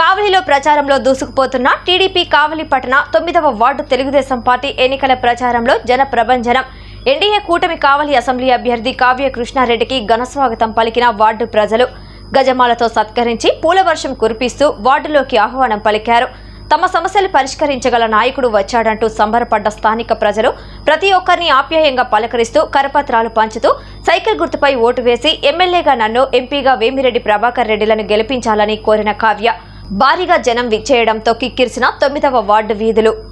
కావలిలో ప్రచారంలో దూసుకుపోతున్న టీడీపీ కావలి పట్టణ తొమ్మిదవ వార్డు తెలుగుదేశం పార్టీ ఎన్నికల ప్రచారంలో జన ప్రభంజనం. ఎన్డీఏ కూటమి కావలి అసెంబ్లీ అభ్యర్థి కావ్య కృష్ణారెడ్డికి ఘనస్వాగతం పలికిన వార్డు ప్రజలు. గజమాలతో సత్కరించి పూలవర్షం కురిపిస్తూ వార్డులోకి ఆహ్వానం పలికారు. తమ సమస్యలు పరిష్కరించగల నాయకుడు వచ్చాడంటూ సంబరపడ్డ స్థానిక ప్రజలు ప్రతి ఒక్కరిని ఆప్యాయంగా పలకరిస్తూ కరపత్రాలు పంచుతూ సైకిల్ గుర్తుపై ఓటు వేసి ఎమ్మెల్యేగా నన్ను ఎంపీగా వేమిరెడ్డి ప్రభాకర్ రెడ్డిలను గెలిపించాలని కోరిన కావ్య. భారీగా జనం విచ్చేయడంతో కిక్కిరిసిన తొమ్మిదవ వార్డు వీధులు.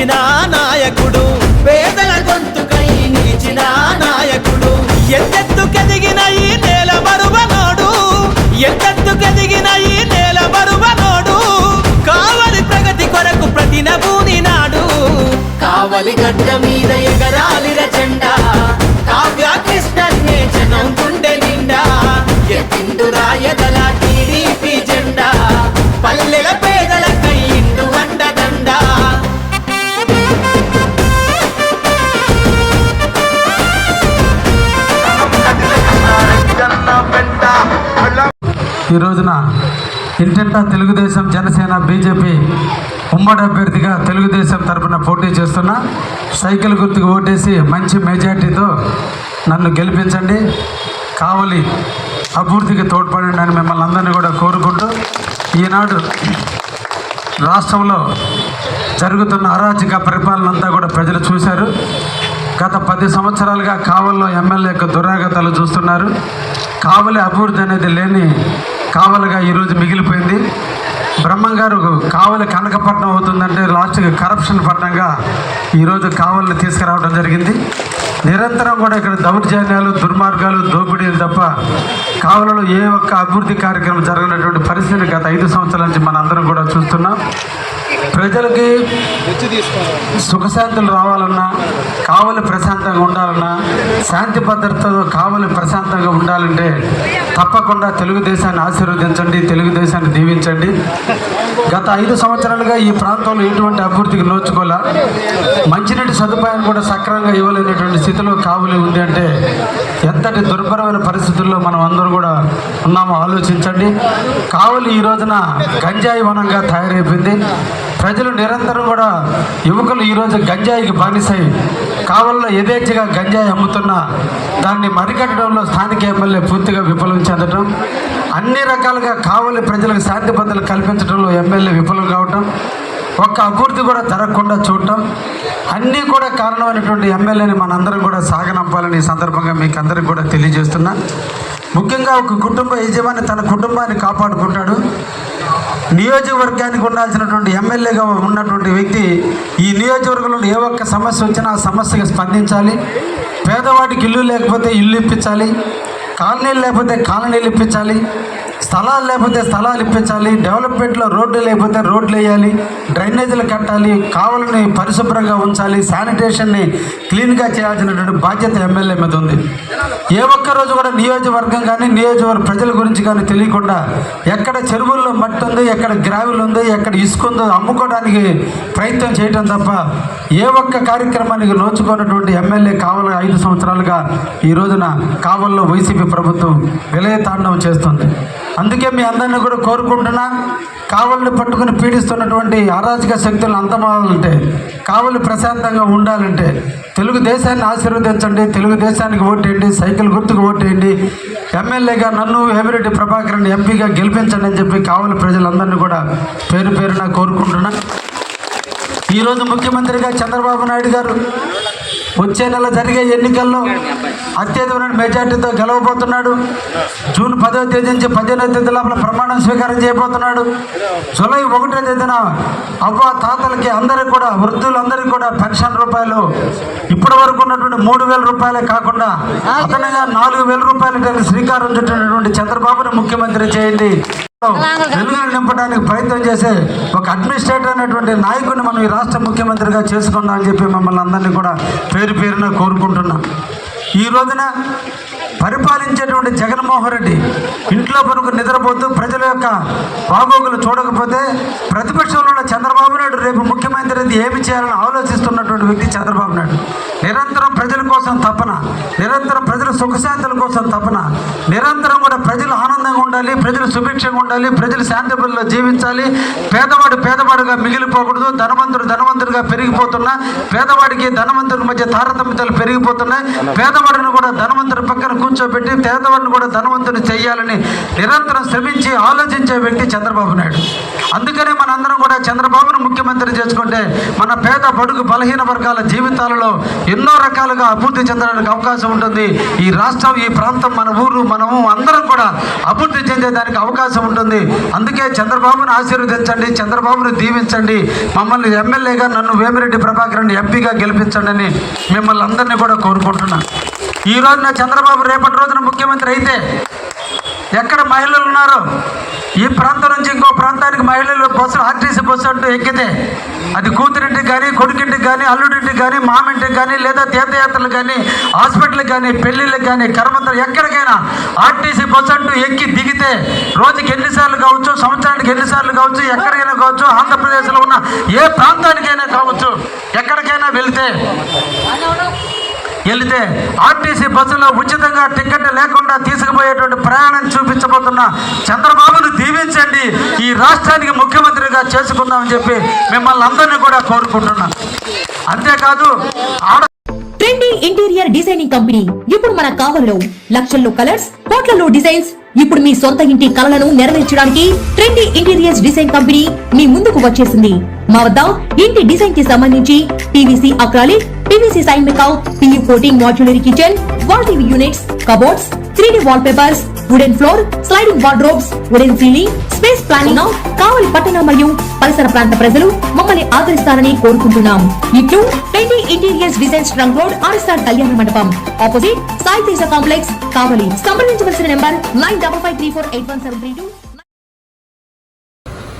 నిలిచిన నాయకుడు. పేదల గొంతుకై నిలిచిన నాయకుడు. ఎంతెత్తుకెదిగిన ఈ నేల బరువనోడు ఎంతెత్తుకెదిగిన ఈ నేల బరువనోడు కావలి ప్రగతి కొరకు ప్రతి నభూని నాడు. కావలి గడ్డ మీద ఎగరాలి రచండా. కావ్య కృష్ణన్నే జనం గుండె నిండా. ఎత్తిండు రాయదలాకి ఈ రోజున ఇంటింటా తెలుగుదేశం జనసేన బీజేపీ ఉమ్మడి అభ్యర్థిగా తెలుగుదేశం తరపున పోటీ చేస్తున్న. సైకిల్ గుర్తుకు ఓటేసి మంచి మెజార్టీతో నన్ను గెలిపించండి. కావలి అభివృద్ధికి తోడ్పడండి అని మిమ్మల్ని అందరినీ కూడా కోరుకుంటూ ఈనాడు రాష్ట్రంలో జరుగుతున్న అరాచక పరిపాలన అంతా కూడా ప్రజలు చూశారు. గత పది సంవత్సరాలుగా కావల్లో ఎమ్మెల్యే యొక్క దురాగతాలు చూస్తున్నారు. కావలి అభివృద్ధి అనేది లేని కావలిగా ఈరోజు మిగిలిపోయింది. బ్రహ్మం గారు కావలి కనకపట్నం అవుతుందంటే లాస్ట్ కరప్షన్ పట్టణంగా ఈరోజు కావలిని తీసుకురావడం జరిగింది. నిరంతరం కూడా ఇక్కడ దౌర్జన్యాలు దుర్మార్గాలు దోపిడీలు తప్ప కావలలో ఏ ఒక్క అభివృద్ధి కార్యక్రమం జరగనటువంటి పరిస్థితిని గత ఐదు సంవత్సరాల నుంచి మనందరం కూడా చూస్తున్నాం. ప్రజలకి సుఖశాంతులు రావాలన్నా కావలి ప్రశాంతంగా ఉండాలన్నా శాంతి భద్రతతో కావలి ప్రశాంతంగా ఉండాలంటే తప్పకుండా తెలుగుదేశాన్ని ఆశీర్వదించండి తెలుగుదేశాన్ని దీవించండి. గత ఐదు సంవత్సరాలుగా ఈ ప్రాంతంలో ఎటువంటి అభివృద్ధికి నోచుకోలే. మంచినీటి సదుపాయం కూడా సక్రమంగా ఇవ్వలేనటువంటి స్థితిలో కావలి ఉంది అంటే ఎంతటి దుర్భరమైన పరిస్థితుల్లో మనం అందరూ కూడా ఉన్నామో ఆలోచించండి. కావలి ఈ రోజున గంజాయి వనంగా తయారైపోయింది. ప్రజలు నిరంతరం కూడా యువకులు ఈరోజు గంజాయికి బానిసై కావల్లో యథేచ్ఛగా గంజాయి అమ్ముతున్నా దాన్ని మరికట్టడంలో స్థానిక ఎమ్మెల్యే పూర్తిగా విఫలం చెందడం అన్ని రకాలుగా కావలి ప్రజలకు శాంతి భద్రతలు కల్పించడంలో ఎమ్మెల్యే విఫలం కావటం ఒక్క అభివృద్ధి కూడా జరగకుండా చూడటం. అన్నీ కూడా కారణమైనటువంటి ఎమ్మెల్యేని మనందరం కూడా సాగనంపాలని ఈ సందర్భంగా మీకు అందరికి కూడా తెలియజేస్తున్నా. ముఖ్యంగా ఒక కుటుంబ యజమాని తన కుటుంబాన్ని కాపాడుకుంటాడు. నియోజకవర్గానికి ఉండాల్సినటువంటి ఎమ్మెల్యేగా ఉన్నటువంటి వ్యక్తి ఈ నియోజకవర్గంలో ఏ ఒక్క సమస్య వచ్చినా ఆ సమస్యకి స్పందించాలి. పేదవాడికి ఇల్లు లేకపోతే ఇల్లు ఇప్పించాలి. కాలనీలు లేకపోతే కాలనీలు ఇప్పించాలి. స్థలాలు లేకపోతే స్థలాలు ఇప్పించాలి డెవలప్మెంట్లో రోడ్లు లేకపోతే రోడ్లు వేయాలి డ్రైనేజీలు కట్టాలి కావలని పరిశుభ్రంగా ఉంచాలి శానిటేషన్ని క్లీన్గా చేయాల్సినటువంటి బాధ్యత ఎమ్మెల్యే మీద ఉంది. ఏ ఒక్క రోజు కూడా నియోజకవర్గం కానీ నియోజకవర్గ ప్రజల గురించి కానీ తెలియకుండా ఎక్కడ చెరువుల్లో మట్టి ఉంది ఎక్కడ గ్రావెల్ ఉంది ఎక్కడ ఇసుక ఉందో అమ్ముకోవడానికి ప్రయత్నం చేయటం తప్ప ఏ ఒక్క కార్యక్రమానికి నోచుకున్నటువంటి ఎమ్మెల్యే కావల ఐదు సంవత్సరాలుగా ఈ రోజున కావల్లో వైసీపీ ప్రభుత్వం విలయతాండవం చేస్తుంది. అందుకే మీ అందరినీ కూడా కోరుకుంటున్నా కావలిని పట్టుకుని పీడిస్తున్నటువంటి అరాజక శక్తులను అంతమాలంటే కావలి ప్రశాంతంగా ఉండాలంటే తెలుగుదేశాన్ని ఆశీర్వదించండి తెలుగుదేశానికి ఓటేయండి సైకిల్ గుర్తుకు ఓటేయండి ఎమ్మెల్యేగా నన్ను వేమిరెడ్డి ప్రభాకరన్ ఎంపీగా గెలిపించండి అని చెప్పి కావలి ప్రజలందరినీ కూడా పేరు పేరున కోరుకుంటున్నా. ఈరోజు ముఖ్యమంత్రిగా చంద్రబాబు నాయుడు గారు వచ్చే నెల జరిగే ఎన్నికల్లో అత్యధిక మెజార్టీతో గెలవబోతున్నాడు. జూన్ పదవ తేదీ నుంచి పదిహేనవ తేదీ లోపల ప్రమాణం స్వీకారం చేయబోతున్నాడు. జూలై ఒకటో తేదీన అవ్వ తాతలకి అందరికి కూడా వృద్ధులందరికీ కూడా పెన్షన్ రూపాయలు. ఇప్పటి వరకు ఉన్నటువంటి మూడు వేల రూపాయలే కాకుండా అదనంగా నాలుగు వేల రూపాయలు శ్రీకారం చుట్టినటువంటి చంద్రబాబును ముఖ్యమంత్రి చేయండి. వెలుగులు నింపడానికి ప్రయత్నం చేసే ఒక అడ్మినిస్ట్రేటర్ అనేటువంటి నాయకుడిని మనం ఈ రాష్ట్ర ముఖ్యమంత్రిగా చేసుకుందామని చెప్పి మమ్మల్ని అందరినీ కూడా పేరు పేరున కోరుకుంటున్నాం ఈ రోజున పరిపాలించేటువంటి జగన్మోహన్ రెడ్డి ఇంట్లో పనుకు నిద్రపోతూ ప్రజల యొక్క బాగోగులు చూడకపోతే ప్రతిపక్షంలో ఉన్న చంద్రబాబు నాయుడు రేపు ముఖ్యమంత్రి ఏమి చేయాలని ఆలోచిస్తున్నటువంటి వ్యక్తి చంద్రబాబు నాయుడు. నిరంతరం ప్రజల కోసం తపన నిరంతరం ప్రజల సుఖశాంతుల కోసం తపన నిరంతరం కూడా ప్రజలు ఆనందంగా ఉండాలి ప్రజలు సుభిక్షంగా ఉండాలి ప్రజలు శాంతిపల్లిలో జీవించాలి. పేదవాడు పేదవాడుగా మిగిలిపోకూడదు ధనవంతుడు ధనవంతుడిగా పెరిగిపోతున్నా పేదవాడికి ధనవంతుడి మధ్య తారతమ్యతలు పెరిగిపోతున్నాయి పేదవాడిని కూడా ధనవంతుడి పక్కన కూర్చోబెట్టి పేదవాడిని కూడా ధనవంతుని చేయాలని నిరంతరం శ్రమించి ఆలోచించే వ్యక్తి చంద్రబాబు నాయుడు. అందుకనే మనందరం కూడా చంద్రబాబును ముఖ్యమంత్రి చేసుకుంటే మన పేద బడుగు బలహీన వర్గాల జీవితాలలో ఎన్నో రకాలుగా అభివృద్ధి చెందడానికి అవకాశం ఉంటుంది. ఈ రాష్ట్రం ఈ ప్రాంతం మన ఊరు మనము అందరం కూడా అభివృద్ధి చెందేదానికి అవకాశం ఉంటుంది. అందుకే చంద్రబాబును ఆశీర్వదించండి చంద్రబాబును దీవించండి. మమ్మల్ని ఎమ్మెల్యేగా నన్ను వేమిరెడ్డి ప్రభాకర్ ఎంపీగా గెలిపించండి అని మిమ్మల్ని అందరినీ కూడా కోరుకుంటున్నాను. ఈ రోజున చంద్రబాబు రేపటి రోజున ముఖ్యమంత్రి అయితే ఎక్కడ మహిళలు ఉన్నారు ఈ ప్రాంతం నుంచి ఇంకో ప్రాంతానికి మహిళలు బస్సులు ఆర్టీసీ బస్సు అంటూ ఎక్కితే అది కూతురింటికి కానీ కొడుకింటికి కానీ అల్లుడింటికి కానీ మామింటికి కానీ లేదా తీర్థయాత్రలకు కానీ హాస్పిటల్కి కానీ పెళ్ళిళ్ళకి కానీ కర్మంతరం ఎక్కడికైనా ఆర్టీసీ బస్సు అంటూ ఎక్కి దిగితే రోజుకి ఎన్నిసార్లు కావచ్చు సంవత్సరానికి ఎన్నిసార్లు కావచ్చు ఎక్కడికైనా కావచ్చు ఆంధ్రప్రదేశ్లో ఉన్న ఏ ప్రాంతానికైనా కావచ్చు ఎక్కడికైనా వెళితే వెళితే ఆర్టీసీ బస్సులో ఉచితంగా టికెట్ లేకుండా తీసుకుపోయేటువంటి ప్రయాణం చూపించబోతున్న చంద్రబాబును దీవించండి. ఈ రాష్ట్రానికి ముఖ్యమంత్రిగా చేసుకుందామని చెప్పి మిమ్మల్ని అందరినీ కూడా కోరుకుంటున్నాను అంతేకాదు ఆడ ట్రెండీ ఇంటీరియర్ డిజైనింగ్ కంపెనీ. ఇప్పుడు మన కావల్లో లక్షల్లో కలర్స్ కోట్లలో డిజైన్స్. ఇప్పుడు మీ సొంత ఇంటి కలలను నెరవేర్చడానికి ట్రెండీ ఇంటీరియర్స్ డిజైన్ కంపెనీ మీ ముందుకు వచ్చేసింది. మా వద్ద ఇంటి డిజైన్కి సంబంధించి? పీవీసీ అక్రాలిక్ పీవీసీ సైన్ మెకౌ PU coating modular kitchen wall TV units cupboards three D wallpapers wooden floor sliding wardrobes wooden ceiling space planning Kavali పట్టణ మరియు పరిసర ప్రాంత ప్రజలు మమ్మల్ని ఆదరిస్తారని కోరుకుంటున్నాం. ఇట్లు twenty interiors design trunk road RSR Kalyana Mandapam. Opposite Sai Teja complex Kavali. సంప్రదించవలసిన number nine double five three four eight one seven three two